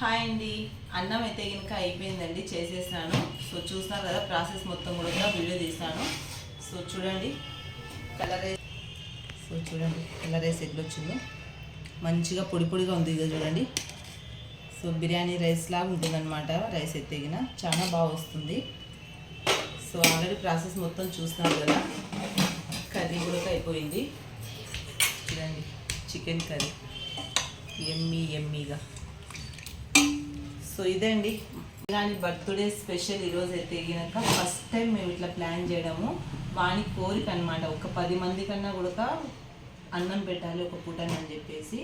Hi అండి. అన్నం అయితే కనుక అయిపోయిందండి చేసేసాను. సో చూస్తున్నారు కదా ప్రాసెస్ మొత్తం కూడా వీడియో తీసాను సో చూడండి. కలర్ సో చూడండి కలర్ రైస్ ఎట్లా వచ్చిందో. మంచిగా పొడి పొడిగా ఉంది ఇక చూడండి. సో బిర్యానీ రైస్ లాగా ఉంటుందన్నమాట రైస్ ఎత్తిగిన. చాలా బాగా వస్తుంది. సో ఆల్రెడీ ప్రాసెస్ మొత్తం చూస్తున్నాం కదా. కర్రీ కూడా అయిపోయింది. చూడండి చికెన్ కర్రీ. ఎమ్మీ ఎమ్మీగా. సో ఇదే అండి. ఇలాంటి బర్త్డే స్పెషల్ ఈరోజు అయితే ఎగినాక ఫస్ట్ టైం మేము ఇట్లా ప్లాన్ చేయడము. వాని కోరిక అనమాట ఒక పది మంది కన్నా కూడా అన్నం పెట్టాలి ఒక పూటని అని చెప్పేసి.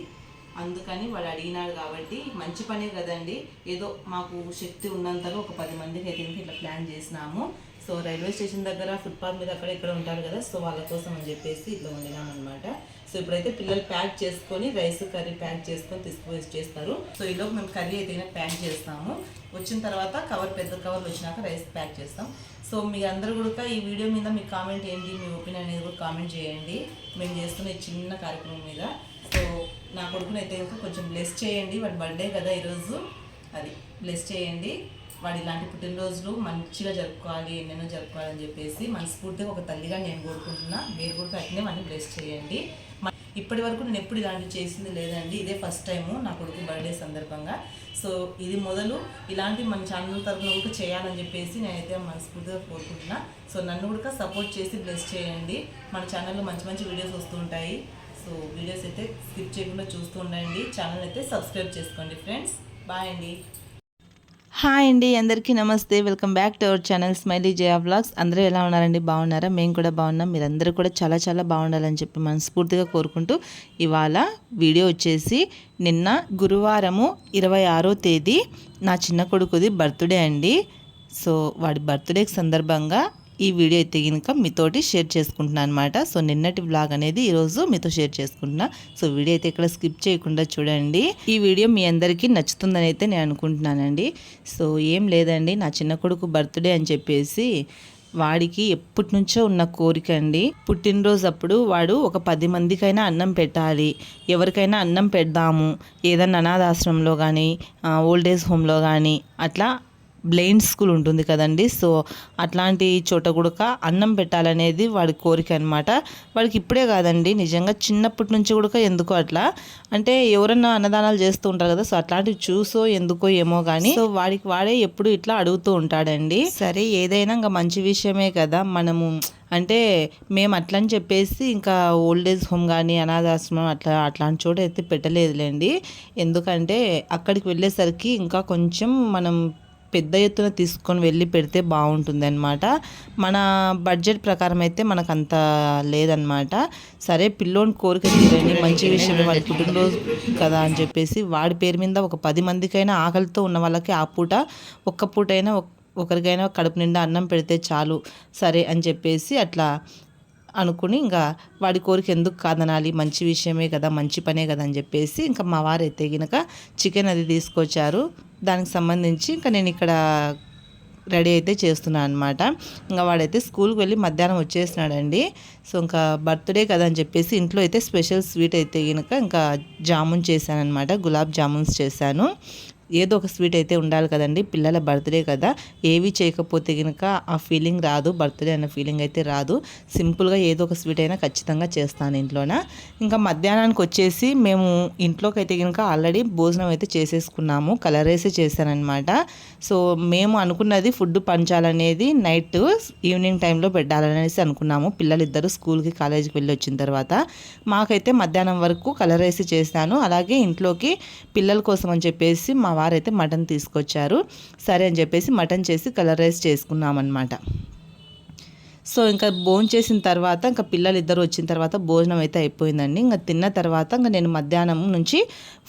అందుకని వాడు అడిగినాడు కాబట్టి మంచి పనే కదండి. ఏదో మాకు శక్తి ఉన్నంతలో ఒక పది మందికి అయితే ఇట్లా ప్లాన్ చేసినాము. సో రైల్వే స్టేషన్ దగ్గర ఫుట్పాత్ మీద అక్కడ ఇక్కడ ఉంటారు కదా. సో వాళ్ళ కోసం అని చెప్పేసి ఇట్లా వండినాం అనమాట సో ఇప్పుడైతే పిల్లలు ప్యాక్ చేసుకొని రైస్ కర్రీ ప్యాక్ చేసుకొని తీసుకుపోయి చేస్తారు. సో ఈలోపు మేము కర్రీ అయితే ప్యాక్ చేస్తాము. వచ్చిన తర్వాత కవర్ పెద్ద కవర్ వచ్చినాక రైస్ ప్యాక్ చేస్తాం. సో మీ అందరూ కూడా ఈ వీడియో మీద మీ కామెంట్ ఏంటి? మీ ఒపీనియన్ అనేది కూడా కామెంట్ చేయండి. మేము చేస్తున్న చిన్న కార్యక్రమం మీద. సో నా కొడుకుని అయితే కొంచెం బ్లెస్ చేయండి. వాడి బర్త్డే కదా ఈరోజు. అది బ్లెస్ చేయండి. వాడు ఇలాంటి పుట్టినరోజులు మంచిగా జరుపుకోవాలి ఎన్నెన్నో జరుపుకోవాలని చెప్పేసి మనస్ఫూర్తిగా ఒక తల్లిగా నేను కోరుకుంటున్నా. మీరు కూడా అట్నే వాడిని బ్లెస్ చేయండి. ఇప్పటి వరకు నేను ఎప్పుడు ఇలాంటివి చేసింది లేదండి. ఇదే ఫస్ట్ టైము నా కొడుకు బర్త్డే సందర్భంగా. సో ఇది మొదలు ఇలాంటి మన ఛానల్ తరఫున కూడా చేయాలని చెప్పేసి నేనైతే మనస్ఫూర్తిగా కోరుకుంటున్నా. సో నన్ను కూడా సపోర్ట్ చేసి బ్లెస్ చేయండి. మన ఛానల్లో మంచి మంచి వీడియోస్ వస్తూ ఉంటాయి. సో వీడియోస్ అయితే స్కిప్ చేయకుండా చూస్తూ ఉండండి. ఛానల్ అయితే సబ్స్క్రైబ్ చేసుకోండి ఫ్రెండ్స్ బాయ్ అండి. హాయ్ అండి అందరికీ నమస్తే. Welcome back to our channel smiley Jaya vlogs. అందరూ ఎలా ఉన్నారండి? బాగున్నారా? మేము కూడా బాగున్నాం. మీరందరూ కూడా చాలా చాలా బాగుండాలని చెప్పి మనస్ఫూర్తిగా కోరుకుంటూ ఇవాళ వీడియో వచ్చేసి నిన్న గురువారము ఇరవై ఆరో తేదీ నా చిన్న కొడుకుది బర్త్డే అండి. సో వాడి బర్త్డేకి సందర్భంగా ఈ వీడియో అయితే కనుక మీతోటి షేర్ చేసుకుంటున్నాను అనమాట సో నిన్నటి బ్లాగ్ అనేది ఈరోజు మీతో షేర్ చేసుకుంటున్నా. సో వీడియో అయితే ఇక్కడ స్కిప్ చేయకుండా చూడండి. ఈ వీడియో మీ అందరికీ నచ్చుతుందని అయితే నేను అనుకుంటున్నానండి. సో ఏం లేదండి నా చిన్న కొడుకు బర్త్డే అని చెప్పేసి వాడికి ఎప్పటి నుంచో ఉన్న కోరిక అండి. పుట్టినరోజు అప్పుడు వాడు ఒక పది మందికైనా అన్నం పెట్టాలి. ఎవరికైనా అన్నం పెడదాము. ఏదన్నా అనాథాశ్రమంలో కానీ ఓల్డ్ ఏజ్ హోమ్లో కానీ అట్లా బ్లైండ్ స్కూల్ ఉంటుంది కదండి. సో అట్లాంటి చోట కూడా అన్నం పెట్టాలనేది వాడి కోరిక అనమాట వాడికి ఇప్పుడే కాదండి. నిజంగా చిన్నప్పటి నుంచి కూడా ఎందుకో అట్లా. అంటే ఎవరన్నా అన్నదానాలు చేస్తూ ఉంటారు కదా. సో అట్లాంటివి చూసో ఎందుకో ఏమో కానీ సో వాడికి వాడే ఎప్పుడు ఇట్లా అడుగుతూ ఉంటాడండి. సరే ఏదైనా ఇంకా మంచి విషయమే కదా. మనము అంటే మేము అట్లా అని చెప్పేసి ఇంకా ఓల్డ్ ఏజ్ హోమ్ కానీ అనాథాశ్రమం అట్లా అట్లాంటి చోట అయితే పెట్టలేదులేండి. ఎందుకంటే అక్కడికి వెళ్ళేసరికి ఇంకా కొంచెం మనం పెద్ద ఎత్తున తీసుకొని వెళ్ళి పెడితే బాగుంటుంది అనమాట మన బడ్జెట్ ప్రకారం అయితే మనకు అంత లేదనమాట సరే పిల్లోని కోరిక తీరండి మంచి విషయం వాడి పుట్టినరోజు కదా అని చెప్పేసి వాడి పేరు మీద ఒక పది మందికైనా ఆకలితో ఉన్న వాళ్ళకి ఆ పూట ఒక్క పూటైనా ఒకరికైనా కడుపు నిండా అన్నం పెడితే చాలు సరే అని చెప్పేసి అట్లా అనుకుని ఇంకా వాడి కోరిక ఎందుకు కాదనాలి మంచి విషయమే కదా మంచి పనే కదా అని చెప్పేసి ఇంకా మా వారు అయితే గినక చికెన్ అది తీసుకొచ్చారు. దానికి సంబంధించి ఇంకా నేను ఇక్కడ రెడీ అయితే చేస్తున్నాను అనమాట ఇంకా వాడైతే స్కూల్కి వెళ్ళి మధ్యాహ్నం వచ్చేసినాడండి. సో ఇంకా బర్త్డే కదా అని చెప్పేసి ఇంట్లో అయితే స్పెషల్ స్వీట్ అయితే కనుక ఇంకా జామున్ చేశాను అనమాట గులాబ్ జామున్స్ చేశాను. ఏదో ఒక స్వీట్ అయితే ఉండాలి కదండి పిల్లల బర్త్డే కదా. ఏవి చేయకపోతే కనుక ఆ ఫీలింగ్ రాదు బర్త్డే అన్న ఫీలింగ్ అయితే రాదు. సింపుల్గా ఏదో ఒక స్వీట్ అయినా ఖచ్చితంగా చేస్తాను ఇంట్లోన. ఇంకా మధ్యాహ్నానికి వచ్చేసి మేము ఇంట్లోకి అయితే కనుక ఆల్రెడీ భోజనం అయితే చేసేసుకున్నాము కలర్ వేసే చేశానమాట సో మేము అనుకున్నది ఫుడ్ పంచాలనేది నైట్ ఈవినింగ్ టైంలో పెట్టాలనేసి అనుకున్నాము. పిల్లలిద్దరూ స్కూల్కి కాలేజీకి వెళ్ళి వచ్చిన తర్వాత. మాకైతే మధ్యాహ్నం వరకు కలర్ వేసి చేశాను. అలాగే ఇంట్లోకి పిల్లల కోసం అని చెప్పేసి మా వారైతే మటన్ తీసుకొచ్చారు. సరే అని చెప్పేసి మటన్ చేసి కలర్ రైస్ చేసుకున్నామన్నమాట. సో ఇంకా భోజనం చేసిన తర్వాత ఇంకా పిల్లలు ఇద్దరు వచ్చిన తర్వాత భోజనం అయితే అయిపోయిందండి. ఇంకా తిన్న తర్వాత ఇంకా నేను మధ్యాహ్నం నుంచి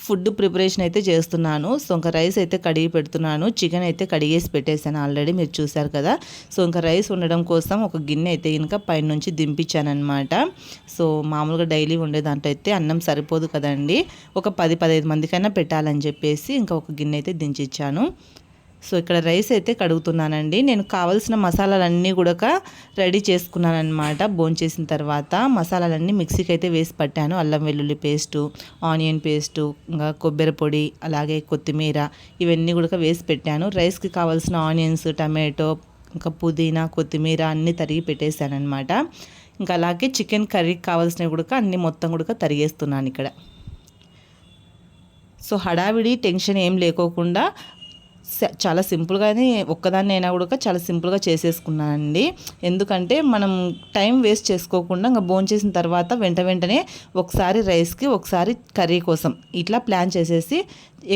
ఫుడ్ ప్రిపరేషన్ అయితే చేస్తున్నాను. సో ఇంకా రైస్ అయితే కడిగి పెడుతున్నాను. చికెన్ అయితే కడిగేసి పెట్టేశాను ఆల్రెడీ మీరు చూశారు కదా. సో ఇంకా రైస్ ఉండడం కోసం ఒక గిన్నె అయితే ఇంకా పైనుంచి దింపించాను అనమాట సో మామూలుగా డైలీ ఉండే దాంట్లో అయితే అన్నం సరిపోదు కదండి. ఒక పది పదహైదు మందికైనా పెట్టాలని చెప్పేసి ఇంకా ఒక గిన్నె అయితే దించిచ్చాను. సో ఇక్కడ రైస్ అయితే కడుగుతున్నానండి. నేను కావాల్సిన మసాలాలన్నీ కూడా రెడీ చేసుకున్నాను అనమాట చేసిన తర్వాత మసాలాలన్నీ మిక్సీకి అయితే వేసి పట్టాను. అల్లం వెల్లుల్లి పేస్టు ఆనియన్ పేస్టు ఇంకా కొబ్బరి పొడి అలాగే కొత్తిమీర ఇవన్నీ కూడా వేసి పెట్టాను. రైస్కి కావాల్సిన ఆనియన్స్ టమాటో ఇంకా పుదీనా కొత్తిమీర అన్నీ తరిగి పెట్టేశాను అనమాట ఇంకా అలాగే చికెన్ కర్రీకి కావాల్సినవి కూడా అన్నీ మొత్తం కూడా తరిగేస్తున్నాను ఇక్కడ. సో హడావిడి టెన్షన్ ఏం లేకోకుండా చాలా సింపుల్గానే ఒక్కదాన్ని అయినా కూడా చాలా సింపుల్గా చేసేసుకున్నానండి. ఎందుకంటే మనం టైం వేస్ట్ చేసుకోకుండా ఇంకా భోజనం చేసిన తర్వాత వెంట వెంటనే ఒకసారి రైస్కి ఒకసారి కర్రీ కోసం ఇట్లా ప్లాన్ చేసేసి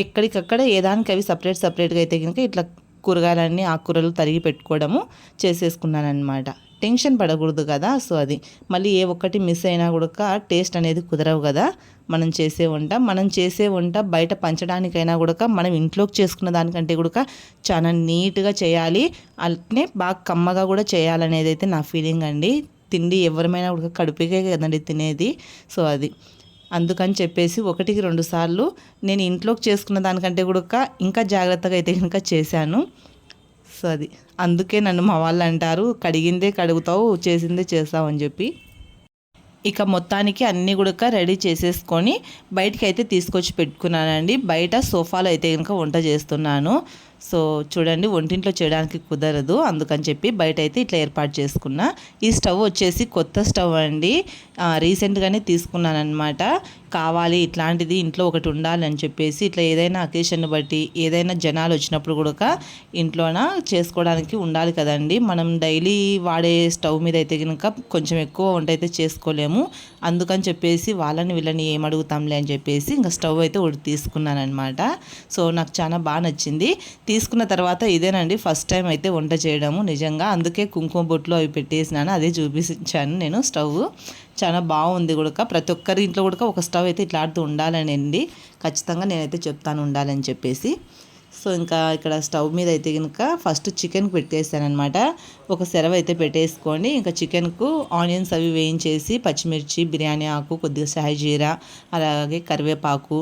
ఎక్కడికక్కడ ఏదానికి అవి సపరేట్ సపరేట్గా అయితే కనుక ఇట్లా కూరగాయలన్నీ ఆకుకూరలు తరిగి పెట్టుకోవడము చేసేసుకున్నాను అనమాట టెన్షన్ పడకూడదు కదా సో అది. మళ్ళీ ఏ ఒక్కటి మిస్ అయినా కూడా టేస్ట్ అనేది కుదరవు కదా. మనం చేసే వంట మనం చేసే వంట బయట పంచడానికైనా కూడా మనం ఇంట్లోకి చేసుకున్న దానికంటే కూడా చాలా నీట్గా చేయాలి. అట్నే బాగా కమ్మగా కూడా చేయాలనేది అయితే నా ఫీలింగ్ అండి. తిండి ఎవరిమైనా కూడా కడుపుకే కదండి తినేది సో అది. అందుకని చెప్పేసి ఒకటికి రెండు సార్లు నేను ఇంట్లోకి చేసుకున్న దానికంటే కూడా ఇంకా జాగ్రత్తగా అయితే కనుక చేశాను. సో అది అందుకే నన్ను మా వాళ్ళు అంటారు కడిగిందే కడుగుతావు చేసిందే చేస్తావు అని చెప్పి. ఇక మొత్తానికి అన్నీ కూడా రెడీ చేసేసుకొని బయటికి అయితే తీసుకొచ్చి పెట్టుకున్నానండి. బయట సోఫాలో అయితే కనుక వంట చేస్తున్నాను. సో చూడండి ఒంటింట్లో చేయడానికి కుదరదు. అందుకని చెప్పి బయట అయితే ఇట్లా ఏర్పాటు చేసుకున్నా. ఈ స్టవ్ వచ్చేసి కొత్త స్టవ్ అండి. రీసెంట్గానే తీసుకున్నాను అనమాట కావాలి ఇట్లాంటిది ఇంట్లో ఒకటి ఉండాలి అని చెప్పేసి ఇట్లా ఏదైనా అకేషన్ బట్టి ఏదైనా జనాలు వచ్చినప్పుడు కూడా ఇంట్లోన చేసుకోవడానికి ఉండాలి కదండి. మనం డైలీ వాడే స్టవ్ మీద అయితే కనుక కొంచెం ఎక్కువ వంట అయితే చేసుకోలేము. అందుకని చెప్పేసి వాళ్ళని వీళ్ళని ఏం అడుగుతాంలే అని చెప్పేసి ఇంకా స్టవ్ అయితే ఒకటి తీసుకున్నాను అనమాట సో నాకు చాలా బాగా నచ్చింది. తీసుకున్న తర్వాత ఇదేనండి ఫస్ట్ టైం అయితే వంట చేయడము నిజంగా. అందుకే కుంకుమ బొట్లు అవి పెట్టేసినాను అదే చూపించాను నేను స్టవ్. చాలా బాగుంది కూడా ప్రతి ఒక్కరి ఇంట్లో కూడా ఒక స్టవ్ అయితే ఇట్లాడుతూ ఉండాలని అండి ఖచ్చితంగా నేనైతే చెప్తాను ఉండాలని చెప్పేసి. సో ఇంకా ఇక్కడ స్టవ్ మీద అయితే కనుక ఫస్ట్ చికెన్ పెట్టేసాను అనమాట ఒక సెరవ అయితే పెట్టేసుకోండి ఇంకా చికెన్కు ఆనియన్స్ అవి వేయించేసి పచ్చిమిర్చి బిర్యానీ ఆకు కొద్దిగా షాజీరా అలాగే కరివేపాకు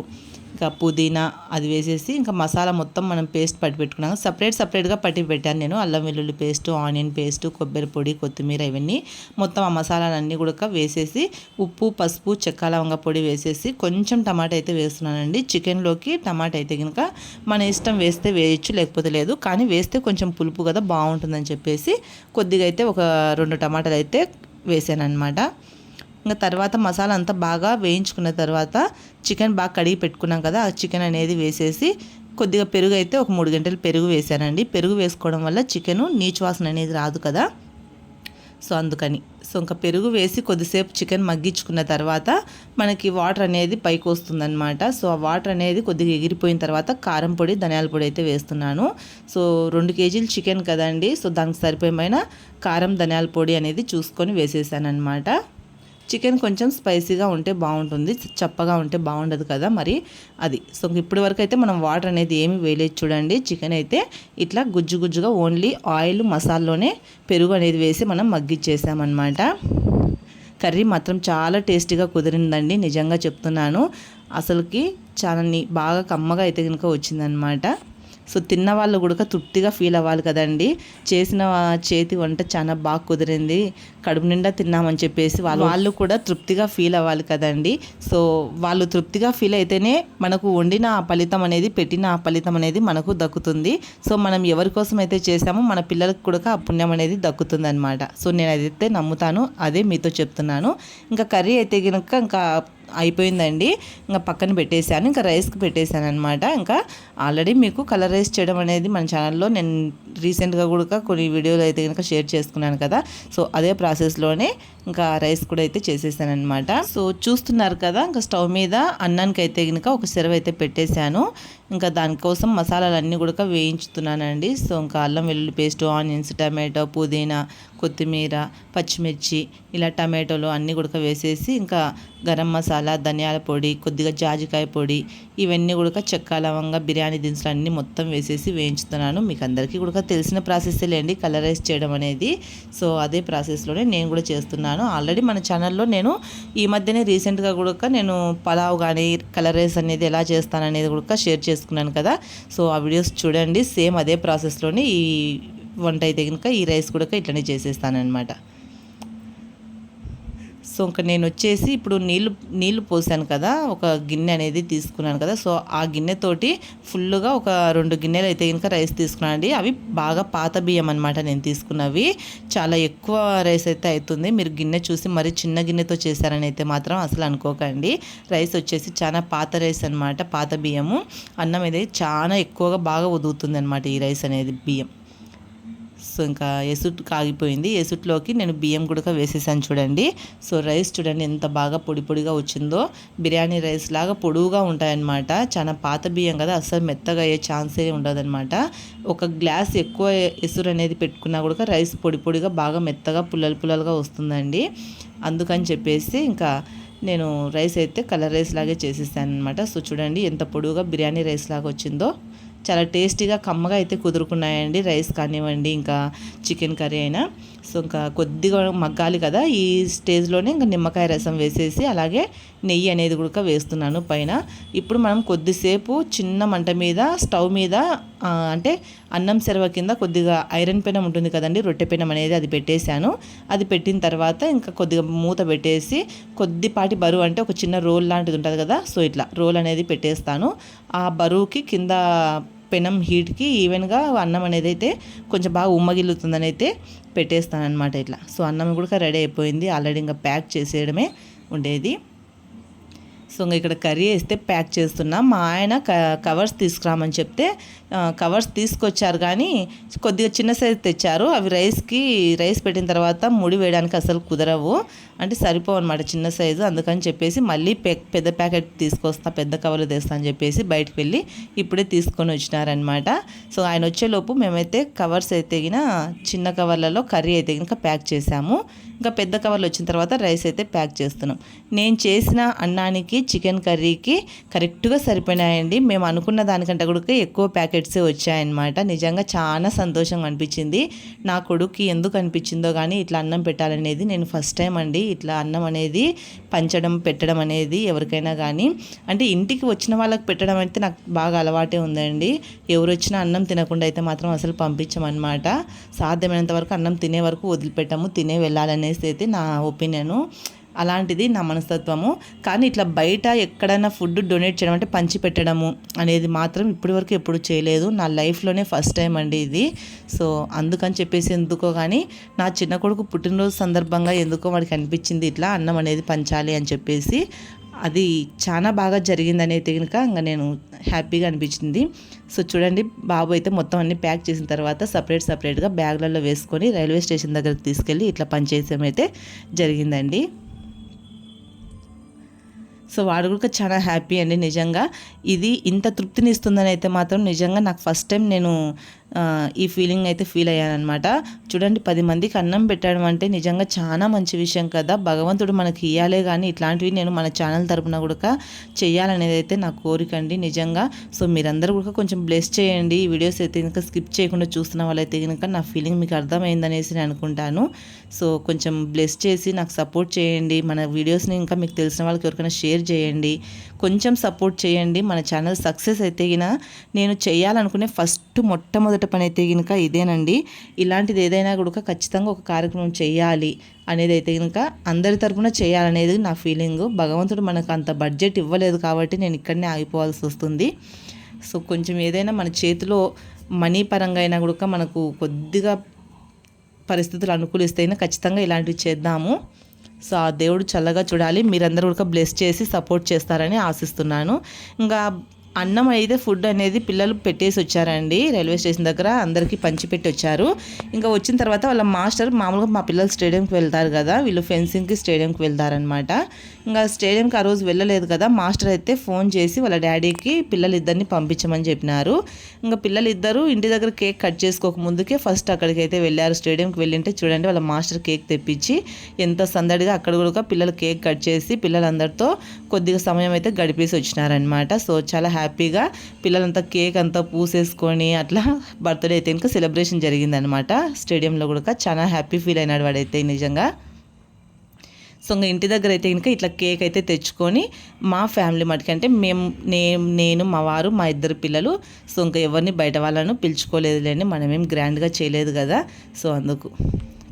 ఇంకా పుదీనా అది వేసేసి ఇంకా మసాలా మొత్తం మనం పేస్ట్ పట్టి పెట్టుకున్నాం. సపరేట్ సపరేట్గా పట్టి పెట్టాను నేను. అల్లం వెల్లుల్లి పేస్ట్ ఆనియన్ పేస్ట్ కొబ్బరి పొడి కొత్తిమీర ఇవన్నీ మొత్తం ఆ మసాలాలన్నీ కూడా వేసేసి ఉప్పు పసుపు చెక్క లవంగ పొడి వేసేసి కొంచెం టమాటా అయితే వేస్తున్నానండి. చికెన్లోకి టమాటా అయితే కనుక మన ఇష్టం వేస్తే వేయచ్చు లేకపోతే లేదు. కానీ వేస్తే కొంచెం పులుపు కదా బాగుంటుందని చెప్పేసి కొద్దిగా అయితే ఒక రెండు టమాటాలు అయితే వేసాను అనమాట ఇంకా తర్వాత మసాలా అంతా బాగా వేయించుకున్న తర్వాత చికెన్ బాగా కడిగి పెట్టుకున్నాం కదా ఆ చికెన్ అనేది వేసేసి కొద్దిగా పెరుగు అయితే ఒక మూడు గంటలు పెరుగు వేసానండి. పెరుగు వేసుకోవడం వల్ల చికెను నీచు వాసన అనేది రాదు కదా. సో అందుకని. సో ఇంకా పెరుగు వేసి కొద్దిసేపు చికెన్ మగ్గించుకున్న తర్వాత మనకి వాటర్ అనేది పైకి వస్తుందన్నమాట. సో ఆ వాటర్ అనేది కొద్దిగా ఎగిరిపోయిన తర్వాత కారం పొడి ధనియాల పొడి అయితే వేస్తున్నాను. సో రెండు కేజీలు చికెన్ కదండి. సో దానికి సరిపోయమైన కారం ధనియాల పొడి అనేది చూసుకొని వేసేసాను అనమాట చికెన్ కొంచెం స్పైసీగా ఉంటే బాగుంటుంది చప్పగా ఉంటే బాగుండదు కదా మరి అది. సో ఇప్పటి వరకు అయితే మనం వాటర్ అనేది ఏమి వేయలేదు చూడండి. చికెన్ అయితే ఇట్లా గుజ్జు గుజ్జుగా ఓన్లీ ఆయిల్ మసాలాలోనే పెరుగు అనేది వేసి మనం మగ్గిచ్చేసామన్నమాట. కర్రీ మాత్రం చాలా టేస్టీగా కుదిరిందండి నిజంగా చెప్తున్నాను. అసలుకి చాలా నీ బాగా కమ్మగా అయితే కనుక వచ్చిందనమాట సో తిన్న వాళ్ళు కూడా తృప్తిగా ఫీల్ అవ్వాలి కదండి. చేసిన చేతి వంట చాలా బాగా కుదిరింది. కడుపు నిండా తిన్నామని చెప్పేసి వాళ్ళు వాళ్ళు కూడా తృప్తిగా ఫీల్ అవ్వాలి కదండి. సో వాళ్ళు తృప్తిగా ఫీల్ అయితేనే మనకు వండిన ఆ ఫలితం అనేది పెట్టిన ఆ ఫలితం అనేది మనకు దక్కుతుంది. సో మనం ఎవరి కోసం అయితే చేసామో మన పిల్లలకు కూడా ఆ పుణ్యం అనేది దక్కుతుంది అనమాట సో నేను అదైతే నమ్ముతాను అదే మీతో చెప్తున్నాను. ఇంకా కర్రీ అయితే కనుక ఇంకా అయిపోయిందండి. ఇంకా పక్కన పెట్టేశాను ఇంకా రైస్కి పెట్టేశాను అనమాట ఇంకా ఆల్రెడీ మీకు కలర్ రైస్ చేయడం అనేది మన ఛానల్లో నేను రీసెంట్గా కూడా కొన్ని వీడియోలు అయితే కనుక షేర్ చేసుకున్నాను కదా. సో అదే ప్రాసెస్లోనే ఇంకా రైస్ కూడా అయితే చేసేసాను అనమాట సో చూస్తున్నారు కదా ఇంకా స్టవ్ మీద అన్నానికి అయితే కనుక ఒక సెరవ్ అయితే పెట్టేశాను. ఇంకా దానికోసం మసాలాలన్నీ కూడా వేయించుతున్నానండి. సో ఇంకా అల్లం వెల్లుల్లి పేస్ట్ ఆనియన్స్ టమాటో పుదీనా కొత్తిమీర పచ్చిమిర్చి ఇలా టమాటోలు అన్నీ కూడా వేసేసి ఇంకా గరం మసాలా ధనియాల పొడి కొద్దిగా జాజికాయ పొడి ఇవన్నీ కూడా చెక్క లవంగా బిర్యానీ దినుసులు అన్నీ మొత్తం వేసేసి వేయించుతున్నాను. మీకు అందరికీ కూడా తెలిసిన ప్రాసెస్ లేండి కలరైజ్ చేయడం అనేది. సో అదే ప్రాసెస్లోనే నేను కూడా చేస్తున్నాను. ఆల్రెడీ మన ఛానల్లో నేను ఈ మధ్యనే రీసెంట్గా కూడా నేను పలావ్ కానీ కలరైజ్ అనేది ఎలా చేస్తాననేది కూడా షేర్ చేస్తాను చేసుకున్నాను కదా. సో ఆ వీడియోస్ చూడండి. సేమ్ అదే ప్రాసెస్లోనే ఈ వంట అయితే కనుక ఈ రైస్ కూడా ఇట్లనే చేసేస్తానమాట సో ఇంకా నేను వచ్చేసి ఇప్పుడు నీళ్ళు నీళ్ళు పోసాను కదా ఒక గిన్నె అనేది తీసుకున్నాను కదా సో ఆ గిన్నెతోటి ఫుల్గా ఒక రెండు గిన్నెలు అయితే కనుక రైస్ తీసుకున్నాను అండి. అవి బాగా పాత బియ్యం అనమాట నేను తీసుకున్నవి. చాలా ఎక్కువ రైస్ అయితే అవుతుంది మీరు గిన్నె చూసి మరి చిన్న గిన్నెతో చేశారని అయితే మాత్రం అసలు అనుకోకండి. రైస్ వచ్చేసి చాలా పాత రైస్ అనమాట పాత బియ్యము. అన్నం అనేది చాలా ఎక్కువగా బాగా ఉదుగుతుంది అనమాట ఈ రైస్ అనేది బియ్యం. సో ఇంకా ఎసుట్ కాగిపోయింది. ఎసుట్లోకి నేను బియ్యం గుడక వేసేసాను చూడండి. సో రైస్ చూడండి ఎంత బాగా పొడి పొడిగా వచ్చిందో. బిర్యానీ రైస్ లాగా పొడువుగా ఉంటాయన్నమాట. చాలా పాత బియ్యం కదా అస్సలు మెత్తగా అయ్యే ఛాన్సే ఉండదన్నమాట. ఒక గ్లాస్ ఎక్కువ ఎసురు అనేది పెట్టుకున్నా కూడా రైస్ పొడి పొడిగా బాగా మెత్తగా పుల్లలు పుల్లలుగా వస్తుందండి. అందుకని చెప్పేసి ఇంకా నేను రైస్ అయితే కలర్ రైస్ లాగే చేసేసాను అనమాట సో చూడండి ఎంత పొడువుగా బిర్యానీ రైస్ లాగా వచ్చిందో. చాలా టేస్టీగా కమ్మగా అయితే కుదురుకున్నాయండి. రైస్ కానివ్వండి ఇంకా చికెన్ కర్రీ అయినా. సో ఇంకా కొద్దిగా మగ్గాలి కదా ఈ స్టేజ్లోనే ఇంకా నిమ్మకాయ రసం వేసేసి అలాగే నెయ్యి అనేది కూడా వేస్తున్నాను పైన. ఇప్పుడు మనం కొద్దిసేపు చిన్న మంట మీద స్టవ్ మీద అంటే అన్నం సెరవ కింద కొద్దిగా ఐరన్ పెనం ఉంటుంది కదండి రొట్టె పెనం అనేది అది పెట్టేశాను. అది పెట్టిన తర్వాత ఇంకా కొద్దిగా మూత పెట్టేసి కొద్దిపాటి బరువు అంటే ఒక చిన్న రోల్ లాంటిది ఉంటుంది కదా సో ఇట్లా రోల్ అనేది పెట్టేస్తాను. ఆ బరువుకి కింద పెనం హీట్కి ఈవెన్గా అన్నం అనేది అయితే కొంచెం బాగా ఉమ్మగిల్లుతుందని అయితే పెట్టేస్తానమాట ఇట్లా. సో అన్నం కూడా రెడీ అయిపోయింది. ఆల్రెడీ ఇంకా ప్యాక్ చేసేయడమే ఉండేది. సో ఇంకా ఇక్కడ కర్రీ వేస్తే ప్యాక్ చేస్తున్నాం. మా ఆయన కవర్స్ తీసుకురామని చెప్తే కవర్స్ తీసుకొచ్చారు కానీ కొద్దిగా చిన్న సైజ్ తెచ్చారు. అవి రైస్కి రైస్ పెట్టిన తర్వాత ముడి వేయడానికి అసలు కుదరవు. అంటే సరిపోవు అనమాట చిన్న సైజు. అందుకని చెప్పేసి మళ్ళీ పెద్ద ప్యాకెట్ తీసుకొస్తా పెద్ద కవర్లు తెస్తా అని చెప్పేసి బయటకు వెళ్ళి ఇప్పుడే తీసుకొని వచ్చినారనమాట సో ఆయన వచ్చేలోపు మేమైతే కవర్స్ అయితే చిన్న కవర్లలో కర్రీ అయితే కనుక ప్యాక్ చేసాము. ఇంకా పెద్ద కవర్లు వచ్చిన తర్వాత రైస్ అయితే ప్యాక్ చేస్తున్నాం. నేను చేసిన అన్నానికి చికెన్ కర్రీకి కరెక్ట్గా సరిపోయినాయండి. మేము అనుకున్న దానికంటే కూడా ఎక్కువ ప్యాకెట్సే వచ్చాయన్నమాట. నిజంగా చాలా సంతోషంగా అనిపించింది. నా కొడుకు ఎందుకు అనిపించిందో కానీ ఇట్లా అన్నం పెట్టాలనేది నేను ఫస్ట్ టైం అండి. ఇట్లా అన్నం అనేది పంచడం పెట్టడం అనేది ఎవరికైనా కానీ అంటే ఇంటికి వచ్చిన వాళ్ళకి పెట్టడం అయితే నాకు బాగా అలవాటే ఉందండి. ఎవరు వచ్చినా అన్నం తినకుండా అయితే మాత్రం అసలు పంపించమన్నమాట. సాధ్యమైనంత వరకు అన్నం తినే వరకు వదిలిపెట్టాము తినే వెళ్ళాలనేసి అయితే నా ఒపీనియను. అలాంటిది నా మనస్తత్వము. కానీ ఇట్లా బయట ఎక్కడైనా ఫుడ్ డొనేట్ చేయడం అంటే పంచి పెట్టడము అనేది మాత్రం ఇప్పటివరకు ఎప్పుడు చేయలేదు. నా లైఫ్లోనే ఫస్ట్ టైం అండి ఇది. సో అందుకని చెప్పేసి ఎందుకో కానీ నా చిన్న కొడుకు పుట్టినరోజు సందర్భంగా ఎందుకో వాడికి అనిపించింది ఇట్లా అన్నం అనేది పంచాలి అని చెప్పేసి అది చాలా బాగా జరిగిందని అయితే కనుక ఇంకా నేను హ్యాపీగా అనిపించింది. సో చూడండి బాబు అయితే మొత్తం అన్ని ప్యాక్ చేసిన తర్వాత సపరేట్ సపరేట్గా బ్యాగ్లలో వేసుకొని రైల్వే స్టేషన్ దగ్గరకు తీసుకెళ్ళి ఇట్లా పనిచేయడం అయితే జరిగిందండి. సో వాడు కూడా చాలా హ్యాపీ అండి నిజంగా. ఇది ఇంత తృప్తిని ఇస్తుందని అయితే మాత్రం నిజంగా నాకు ఫస్ట్ టైం నేను ఈ ఫీలింగ్ అయితే ఫీల్ అయ్యానమాట చూడండి పది మందికి అన్నం పెట్టడం అంటే నిజంగా చాలా మంచి విషయం కదా. భగవంతుడు మనకి ఇవ్వాలే కానీ ఇట్లాంటివి నేను మన ఛానల్ తరపున కూడా చేయాలనేది అయితే నా కోరిక అండి నిజంగా. సో మీరందరూ కూడా కొంచెం బ్లెస్ చేయండి. ఈ వీడియోస్ అయితే ఇంకా స్కిప్ చేయకుండా చూస్తున్న వాళ్ళైతే కనుక నా ఫీలింగ్ మీకు అర్థమైందనేసి నేను అనుకుంటాను. సో కొంచెం బ్లెస్ చేసి నాకు సపోర్ట్ చేయండి. మన వీడియోస్ని ఇంకా మీకు తెలిసిన వాళ్ళకి ఎవరికైనా షేర్ చేయండి. కొంచెం సపోర్ట్ చేయండి. మన ఛానల్ సక్సెస్ అయితే నేను చేయాలనుకునే ఫస్ట్ మొట్టమొదటి పని అయితే కనుక ఇదేనండి. ఇలాంటిది ఏదైనా కూడా ఖచ్చితంగా ఒక కార్యక్రమం చేయాలి అనేది అయితే కనుక అందరి తరపున చేయాలనేది నా ఫీలింగ్ భగవంతుడు మనకు అంత బడ్జెట్ ఇవ్వలేదు కాబట్టి నేను ఇక్కడనే ఆగిపోవాల్సి వస్తుంది. సో కొంచెం ఏదైనా మన చేతిలో మనీ పరంగా అయినా కూడా మనకు కొద్దిగా పరిస్థితులు అనుకూలిస్తే ఖచ్చితంగా ఇలాంటివి చేద్దాము. సో ఆ దేవుడు చల్లగా చూడాలి. మీరందరూ కూడా బ్లెస్ చేసి సపోర్ట్ చేస్తారని ఆశిస్తున్నాను. ఇంకా అన్నం అయితే ఫుడ్ అనేది పిల్లలు పెట్టేసి వచ్చారండి. రైల్వే స్టేషన్ దగ్గర అందరికీ పంచిపెట్టి వచ్చారు. ఇంకా వచ్చిన తర్వాత వాళ్ళ మాస్టర్ మామూలుగా మా పిల్లలు స్టేడియంకి వెళ్తారు కదా. వీళ్ళు ఫెన్సింగ్కి స్టేడియంకి వెళ్తారనమాట ఇంకా స్టేడియంకి ఆ రోజు వెళ్ళలేదు కదా మాస్టర్ అయితే ఫోన్ చేసి వాళ్ళ డాడీకి పిల్లలు ఇద్దరిని పంపించమని చెప్పినారు. ఇంకా పిల్లలు ఇంటి దగ్గర కేక్ కట్ చేసుకోక ముందుకే ఫస్ట్ అక్కడికి అయితే వెళ్ళారు. స్టేడియంకి వెళ్ళింటే చూడండి వాళ్ళ మాస్టర్ కేక్ తెప్పించి ఎంత సందడిగా అక్కడ కూడా పిల్లలు కేక్ కట్ చేసి పిల్లలందరితో కొద్దిగా సమయం అయితే గడిపేసి వచ్చినారనమాట సో చాలా హ్యాపీగా పిల్లలంతా కేక్ అంతా పూసేసుకొని అట్లా బర్త్డే అయితే ఇంకా సెలబ్రేషన్ జరిగిందనమాట స్టేడియంలో కూడా చాలా హ్యాపీ ఫీల్ అయినాడు వాడైతే నిజంగా. సో ఇంకా ఇంటి దగ్గర అయితే ఇంకా ఇట్లా కేక్ అయితే తెచ్చుకొని మా ఫ్యామిలీ మటుకు అంటే మేము నేను నేను మా వారు మా ఇద్దరు పిల్లలు సో ఇంకా ఎవరిని బయట వాళ్ళను పిలుచుకోలేదులేండి మనమేం గ్రాండ్గా చేయలేదు కదా. సో అందుకు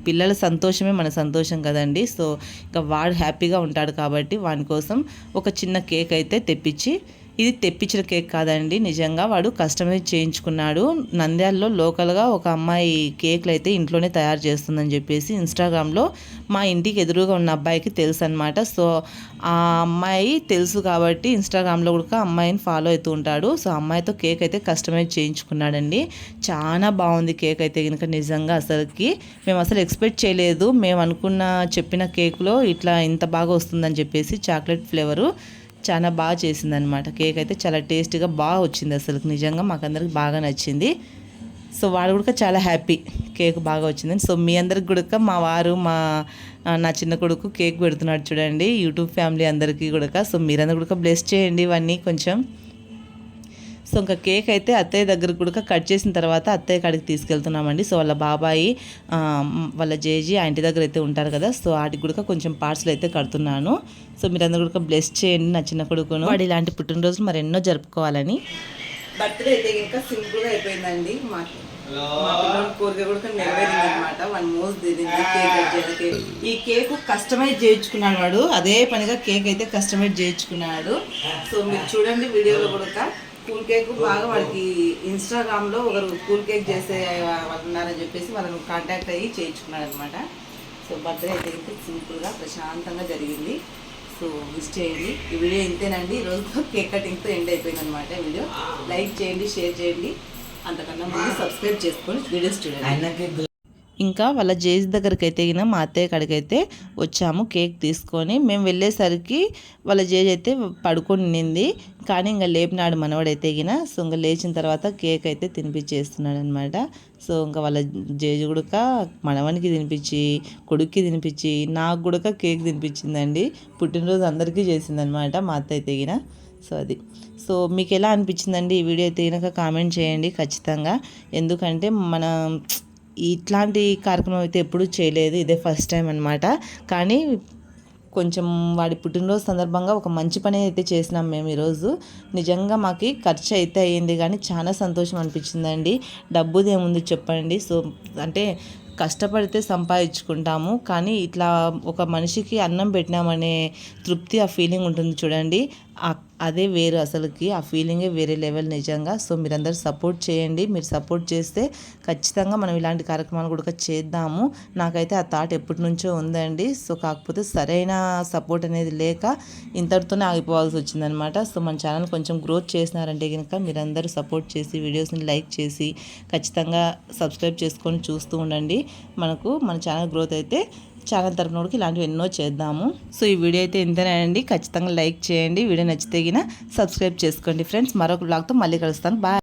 పిల్లల సంతోషమే మన సంతోషం కదండి. సో ఇంకా వాడు హ్యాపీగా ఉంటాడు కాబట్టి వాని కోసం ఒక చిన్న కేక్ అయితే తెప్పించి ఇది తెప్పించిన కేక్ కాదండి. నిజంగా వాడు కస్టమైజ్ చేయించుకున్నాడు. నంద్యాలలో లోకల్గా ఒక అమ్మాయి కేక్లు అయితే ఇంట్లోనే తయారు చేస్తుందని చెప్పేసి ఇన్స్టాగ్రామ్లో మా ఇంటికి ఎదురుగా ఉన్న అబ్బాయికి తెలుసు అనమాట సో ఆ అమ్మాయి తెలుసు కాబట్టి ఇన్స్టాగ్రామ్లో కూడా అమ్మాయిని ఫాలో అవుతూ ఉంటాడు. సో అమ్మాయితో కేక్ అయితే కస్టమైజ్ చేయించుకున్నాడండి. చాలా బాగుంది కేక్ అయితే కనుక నిజంగా అసలుకి. మేము అసలు ఎక్స్పెక్ట్ చేయలేదు. మేము అనుకున్న చెప్పిన కేక్లో ఇట్లా ఇంత బాగా వస్తుందని చెప్పేసి చాక్లెట్ ఫ్లేవరు చాలా బాగా చేసిందనమాట కేక్ అయితే చాలా టేస్ట్గా బాగా వచ్చింది అసలు. నిజంగా మాకందరికి బాగా నచ్చింది. సో వాడు కూడా చాలా హ్యాపీ కేక్ బాగా వచ్చిందని. సో మీ అందరికి కూడా మా వారు మా నా చిన్న కొడుకు కేక్ పెడుతున్నాడు చూడండి. యూట్యూబ్ ఫ్యామిలీ అందరికీ కూడా. సో మీరందరూ కూడా బ్లెస్ చేయండి ఇవన్నీ కొంచెం. సో ఇంకా కేక్ అయితే అత్తయ్య దగ్గర కూడా కట్ చేసిన తర్వాత అత్తయ్య కాడికి తీసుకెళ్తున్నామండి. సో వాళ్ళ బాబాయి వాళ్ళ జేజీ ఆ ఇంటి దగ్గర అయితే ఉంటారు కదా. సో వాటికి కూడా కొంచెం పార్సల్ అయితే కడుతున్నాను. సో మీరందరూ కూడా బ్లెస్ చేయండి నా చిన్న కొడుకును. వాడు ఇలాంటి పుట్టినరోజులు మరి ఎన్నో జరుపుకోవాలని. బర్త్డే అయితే ఇంకా సింపుల్గా అయిపోయిందండి. మా మా పిల్లల కోరిక కూడా నెరవేరింది అనమాట వన్ మోస్ దిగింది కేక్ కట్ చేయడానికి ఈ కేక్ కస్టమైజ్ చేయించుకున్నాడు వాడు. అదే పనిగా కేక్ అయితే కస్టమైజ్ చేయించుకున్నాడు. సో మీరు చూడండి వీడియోలో కూడా కూల్ కేక్ బాగా వాడికి ఇన్స్టాగ్రామ్లో ఒకరు కూల్ కేక్ చేసే వాళ్ళు ఉన్నారని చెప్పేసి వాళ్ళని కాంటాక్ట్ అయ్యి చేయించుకున్నాడు అనమాట సో బర్త్డే అయితే ఇంకా సింపుల్గా ప్రశాంతంగా జరిగింది. సో మిస్ చేయండి. ఈ వీడియో ఇంతేనండి. ఈ రోజుతో కేక్ కటింగ్తో ఎండ్ అయిపోయింది అనమాట వీడియో. లైక్ చేయండి షేర్ చేయండి. అంతకన్నా ముందు సబ్స్క్రైబ్ చేసుకొని వీడియోస్ చూడండి. ఇంకా వాళ్ళ జేజ్ దగ్గరికి అయితే గిన మా అత్తయ్య కాడికి అయితే వచ్చాము కేక్ తీసుకొని. మేము వెళ్ళేసరికి వాళ్ళ జేజ్ అయితే పడుకొని నింది. కానీ ఇంకా లేపినాడు మనవాడైతే గిన సో ఇంకా లేచిన తర్వాత కేక్ అయితే తినిపించేస్తున్నాడు అనమాట సో ఇంకా వాళ్ళ జేజు గుడక మనవనికి తినిపించి కొడుక్కి తినిపించి నాకు గుడక కేక్ తినిపించిందండి పుట్టినరోజు అందరికీ చేసిందనమాట మా అత్త అయితే గిన సో అది. సో మీకు ఎలా అనిపించిందండి ఈ వీడియో అయితే కనుక కామెంట్ చేయండి ఖచ్చితంగా. ఎందుకంటే మన ఇట్లాంటి కార్యక్రమం అయితే ఎప్పుడూ చేయలేదు. ఇదే ఫస్ట్ టైం అనమాట కానీ కొంచెం వాడి పుట్టినరోజు సందర్భంగా ఒక మంచి పని అయితే చేసినాం మేము ఈరోజు. నిజంగా మాకు ఖర్చు అయితే అయ్యింది. కానీ చాలా సంతోషం అనిపించిందండి. డబ్బుది ఏముంది చెప్పండి. సో అంటే కష్టపడితే సంపాదించుకుంటాము. కానీ ఇట్లా ఒక మనిషికి అన్నం పెట్టినామనే తృప్తి ఆ ఫీలింగ్ ఉంటుంది చూడండి. అదే వేరు అసలుకి. ఆ ఫీలింగే వేరే లెవెల్ నిజంగా. సో మీరందరూ సపోర్ట్ చేయండి. మీరు సపోర్ట్ చేస్తే ఖచ్చితంగా మనం ఇలాంటి కార్యక్రమాలు కూడా చేద్దాము. నాకైతే ఆ థాట్ ఎప్పటి నుంచో ఉందండి. సో కాకపోతే సరైన సపోర్ట్ అనేది లేక ఇంతటితోనే ఆగిపోవాల్సి వచ్చిందనమాట. సో మన ఛానల్ కొంచెం గ్రోత్ చేసినారంటే కనుక మీరందరూ సపోర్ట్ చేసి వీడియోస్ని లైక్ చేసి ఖచ్చితంగా సబ్స్క్రైబ్ చేసుకొని చూస్తూ ఉండండి. మనకు మన ఛానల్ గ్రోత్ అయితే ఛానల్ తరపున కూడా ఇలాంటివి ఎన్నో చేద్దాము. సో ఈ వీడియో అయితే ఇంతేనండి. ఖచ్చితంగా లైక్ చేయండి. వీడియో నచ్చితే గిన సబ్స్క్రైబ్ చేసుకోండి. ఫ్రెండ్స్ మరొక బ్లాగ్తో మళ్ళీ కలుస్తాను. బాయ్